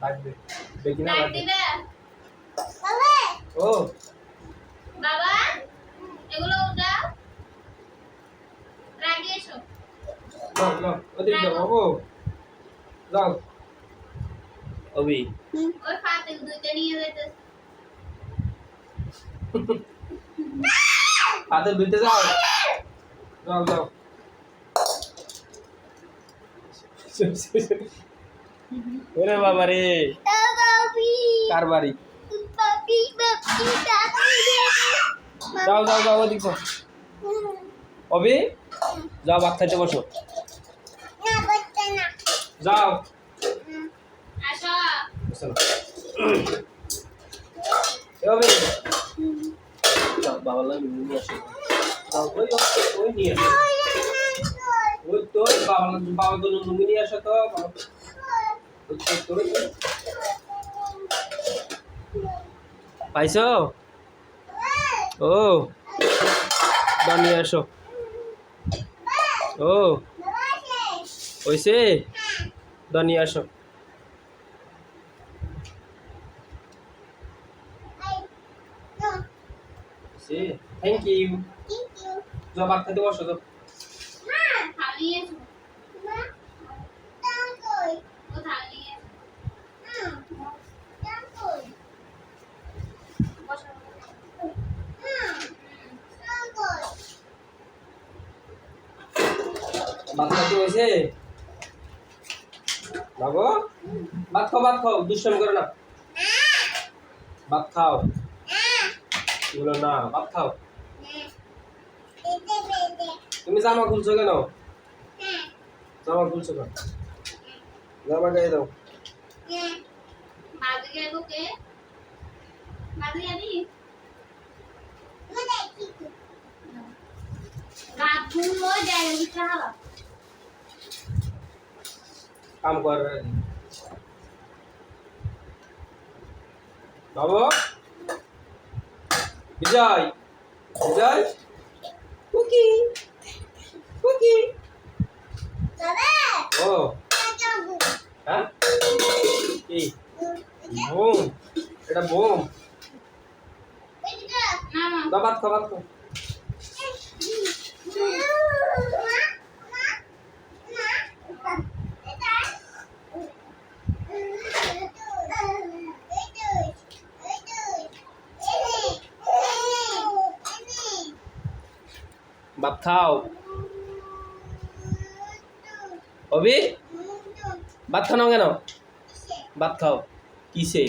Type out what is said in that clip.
ডাকবে দেখি না ডাক ও। বাবা এগুলো উঠাও। রাগিয়ে এসো। যাও যাও। ওদিকে যাও বাবু। যাও। অবি ওই ফাতে দুইটা নিয়ে যেতে। হাতে ধুইতে যাও। যাও যাও। ওরে বাবা রে কার বাড়ি? যাও যাও যাও, ওদিক যাও অবি যাও, ভাত খাইতে বসো। যাও। বাবা লাগে নিয়ে আসো। যাও তো বাবা বাবা তো লুঙ্গি নিয়ে আসো তো। পাইছো? ও দাও নিয়ে আসো। ও হইছে? দাও নিয়ে আসো। থ্যাংক ইউ ভাত খেতে বসো তো থালি এসো ও থালি এসো বসো খাও না। খাও। বলো না খাও। তুমি জামা খুলছো কেন? জামা খুলছো কেন? জামা গায়ে দাও। রাত ঘুম ওই জায়গা কাম কর। বাবু? বিজয়? বিজয়? কুকি। কুকি। ও। হ্যাঁ? কি? বোম। এটা বোম। না ভাত খাও। ভাত খাও। অবি ভাত খাও কেন? ভাত খাও। কিসে?